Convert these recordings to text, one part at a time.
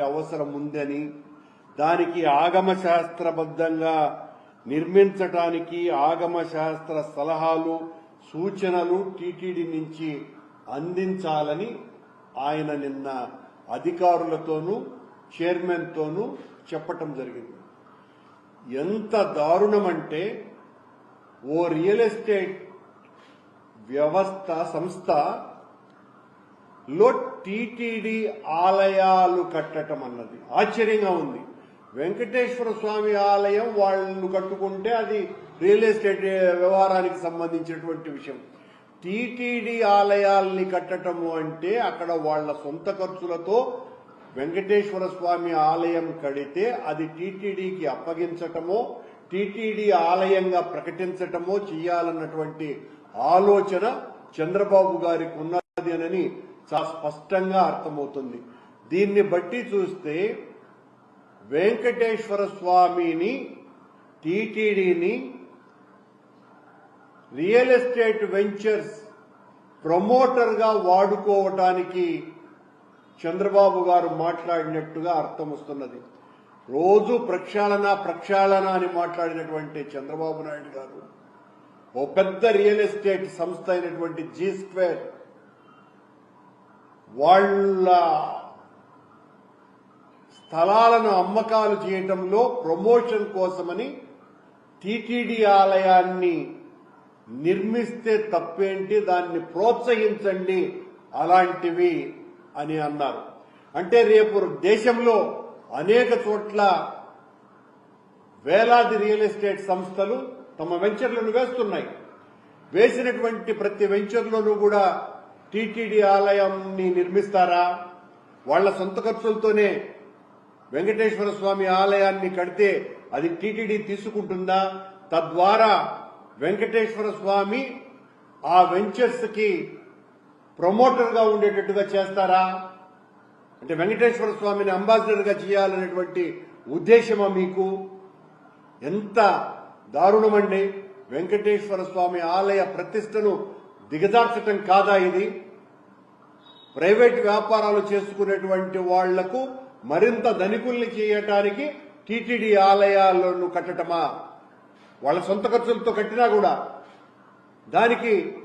అవసరం ఉందని దానికి ఆగమ శాస్త్రబద్ధంగా నిర్మించటానికి ఆగమ శాస్త్ర సలహాలు సూచనలు టీటీడీ నుంచి అందించాలని ఆయన నిన్న అధికారులతోనూ చైర్మన్తోనూ చెప్పటం జరిగింది. ఎంత దారుణమంటే ఓ రియల్ ఎస్టేట్ వ్యవస్థ సంస్థ లో టీటీడీ ఆలయాలు కట్టటం అన్నది. ఆశ్చర్యంగా ఉంది. వెంకటేశ్వర స్వామి ఆలయం వాళ్ళు కట్టుకుంటే అది రియల్ ఎస్టేట్ వ్యవహారానికి సంబంధించినటువంటి విషయం. టీటీడీ ఆలయాల్ని కట్టటము అంటే అక్కడ వాళ్ళ సొంత ఖర్చులతో వెంకటేశ్వర స్వామి ఆలయం కడితే అది టీటీడీకి అప్పగించటమో టీటీడీ ఆలయంగా ప్రకటించటమో చేయాలన్నటువంటి ఆలోచన చంద్రబాబు గారికి ఉన్నది అనని చాలా స్పష్టంగా అర్థమవుతుంది. దీన్ని బట్టి చూస్తే వెంకటేశ్వర స్వామిని టీటీడీని రియల్ ఎస్టేట్ వెంచర్స్ ప్రమోటర్గా వాడుకోవటానికి చంద్రబాబు గారు మాట్లాడినట్టుగా అర్థం వస్తున్నది రోజు ప్రక్షాళన ప్రక్షాళన అని మాట్లాడినటువంటి చంద్రబాబు నాయుడు గారు ఓ పెద్ద రియల్ ఎస్టేట్ సంస్థ అయినటువంటి జీ స్క్వేర్ వాళ్ళ స్థలాలను అమ్మకాలు చేయటంలో ప్రమోషన్ కోసమని టీటీడీ ఆలయాన్ని నిర్మిస్తే తప్పేంటి దాన్ని ప్రోత్సహించండి అలాంటివి అని అన్నారు. అంటే రేపు దేశంలో అనేక చోట్ల వేలాది రియల్ ఎస్టేట్ సంస్థలు తమ వెంచర్లను వేస్తున్నాయి. వేసినటువంటి ప్రతి వెంచర్లోనూ కూడా టీటీడీ ఆలయాన్ని నిర్మిస్తారా? వాళ్ళ సొంత ఖర్చులతోనే వెంకటేశ్వర స్వామి ఆలయాన్ని కడితే అది టీటీడీ తీసుకుంటుందా? తద్వారా వెంకటేశ్వర స్వామి ఆ వెంచర్స్కి ప్రమోటర్గా ఉండేటట్టుగా చేస్తారా? అంటే వెంకటేశ్వర స్వామిని అంబాసిడర్గా చేయాలనేటువంటి ఉద్దేశమా మీకు? ఎంత దారుణమండి. వెంకటేశ్వర స్వామి ఆలయ ప్రతిష్టను దిగజార్చటం కాదా ఇది? ప్రైవేట్ వ్యాపారాలు చేసుకునేటువంటి వాళ్ళకు మరింత ధనికుల్ని చేయటానికి టీటీడీ ఆలయాలను కట్టటమా? వాళ్ళ సొంత ఖర్చులతో కట్టినా కూడా దానికి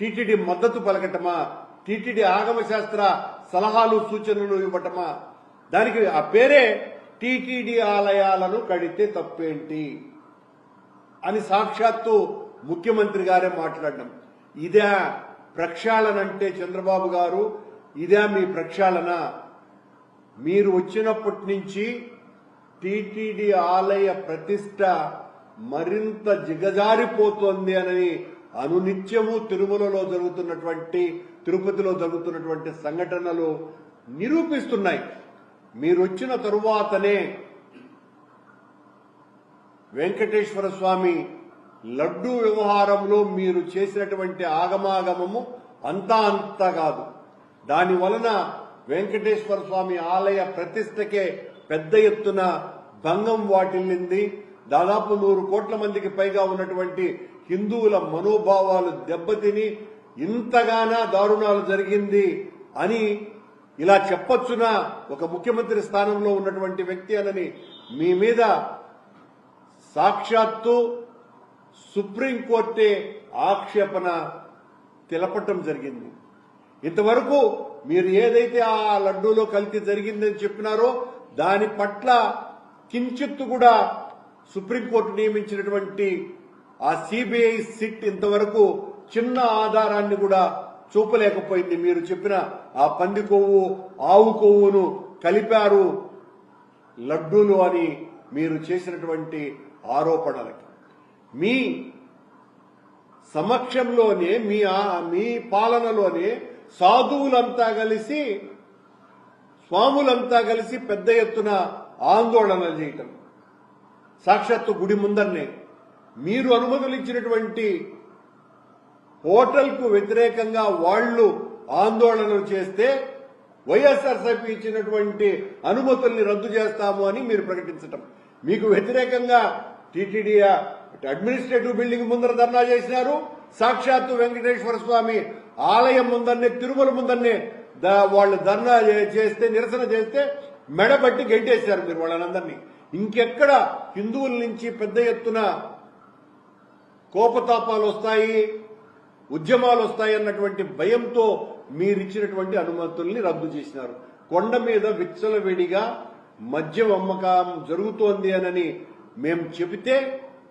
టీటీడీ మద్దతు పలకటమా? టీటీడీ ఆగమ శాస్త్ర సలహాలు సూచనలు ఇవ్వటమా? దానికి ఆ పేరే టీటీడీ ఆలయాలను కడితే తప్పేంటి? అని సాక్షాత్తు ముఖ్యమంత్రి గారే మాట్లాడడం. ఇదే ప్రక్షాళన అంటే చంద్రబాబు గారు ఇదే మీ ప్రక్షాళన. మీరు వచ్చినప్పటి నుంచి టీటీడీ ఆలయ ప్రతిష్ట మరింత జిగజారిపోతోంది అని అనునిత్యము తిరుమలలో జరుగుతున్నటువంటి తిరుపతిలో జరుగుతున్నటువంటి సంఘటనలు నిరూపిస్తున్నాయి. మీరు వచ్చిన తరువాతనే వెంకటేశ్వర స్వామి లడ్డూ వ్యవహారంలో మీరు చేసినటువంటి ఆగమాగమము అంతా అంత కాదు. దాని వలన వెంకటేశ్వర స్వామి ఆలయ ప్రతిష్టకే పెద్ద ఎత్తున భంగం వాటిల్లింది. దాదాపు నూరు కోట్ల మందికి పైగా ఉన్నటువంటి హిందువుల మనోభావాలు దెబ్బతిని ఇంతగానా దారుణాలు జరిగింది అని ఇలా చెప్పొచ్చునా ఒక ముఖ్యమంత్రి స్థానంలో ఉన్నటువంటి వ్యక్తి అనని మీ మీద సాక్షాత్తు సుప్రీంకోర్టే ఆక్షేపణ తెలపటం జరిగింది. ఇంతవరకు మీరు ఏదైతే ఆ లడ్డూలో కల్తీ జరిగిందని చెప్పినారో దాని పట్ల కించిత్తు కూడా సుప్రీంకోర్టు నియమించినటువంటి ఆ సిబిఐ సిట్ ఇంతవరకు చిన్న ఆధారాన్ని కూడా చూపలేకపోయింది. మీరు చెప్పిన ఆ పంది కొవ్వు ఆవు కొవ్వును కలిపారు లడ్డూలు అని మీరు చేసినటువంటి ఆరోపణలకి. మీ సమక్షంలోనే మీ మీ పాలనలోనే సాధువులంతా కలిసి స్వాములంతా కలిసి పెద్ద ఎత్తున ఆందోళన చేయటం. సాక్షాత్తు గుడి ముందరనే. మీరు అనుమతులు ఇచ్చినటువంటి హోటల్కు వ్యతిరేకంగా వాళ్ళు ఆందోళనలు చేస్తే వైఎస్ఆర్సీపీ ఇచ్చినటువంటి అనుమతుల్ని రద్దు చేస్తాము అని మీరు ప్రకటించటం. మీకు వ్యతిరేకంగా టీటీడీ అడ్మినిస్ట్రేటివ్ బిల్డింగ్ ముందర ధర్నా చేసినారు. సాక్షాత్తు వెంకటేశ్వర స్వామి ఆలయం ముందన్నే తిరుమల ముందన్నే వాళ్ళు ధర్నా చేస్తే నిరసన చేస్తే మెడబట్టి గెంటేశారు మీరు వాళ్ళందరినీ ఇంకెక్కడ హిందువుల నుంచి పెద్ద ఎత్తున కోపతాపాలు వస్తాయి ఉద్యమాలు వస్తాయి అన్నటువంటి భయంతో మీరిచ్చినటువంటి అనుమతుల్ని రద్దు చేసినారు. కొండ మీద విచ్చలవిడిగా మద్యం అమ్మకం జరుగుతోంది అనని మేము చెబితే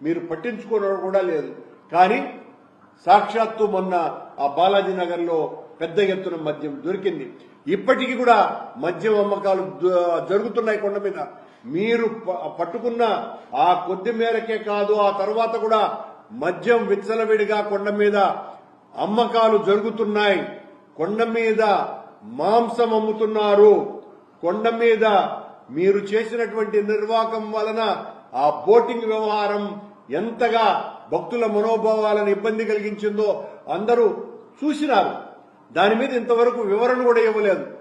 మీరు పట్టించుకోవడం కూడా లేదు. కానీ సాక్షాత్తు మొన్న ఆ బాలాజీ నగర్లో పెద్ద ఎత్తున మద్యం దొరికింది. ఇప్పటికీ కూడా మద్యం అమ్మకాలు జరుగుతున్నాయి కొండ మీద. మీరు పట్టుకున్న ఆ కొద్ది మేరకే కాదు ఆ తర్వాత కూడా మద్యం విచ్చలవిడిగా కొండ మీద అమ్మకాలు జరుగుతున్నాయి. కొండ మీద మాంసం అమ్ముతున్నారు. కొండ మీద మీరు చేసినటువంటి నిర్వాహకం వలన ఆ బోటింగ్ వ్యవహారం ఎంతగా భక్తుల మనోభావాలను ఇబ్బంది కలిగించిందో అందరూ చూసినారు. దాని మీద ఇంతవరకు వివరణ కూడా ఇవ్వలేదు.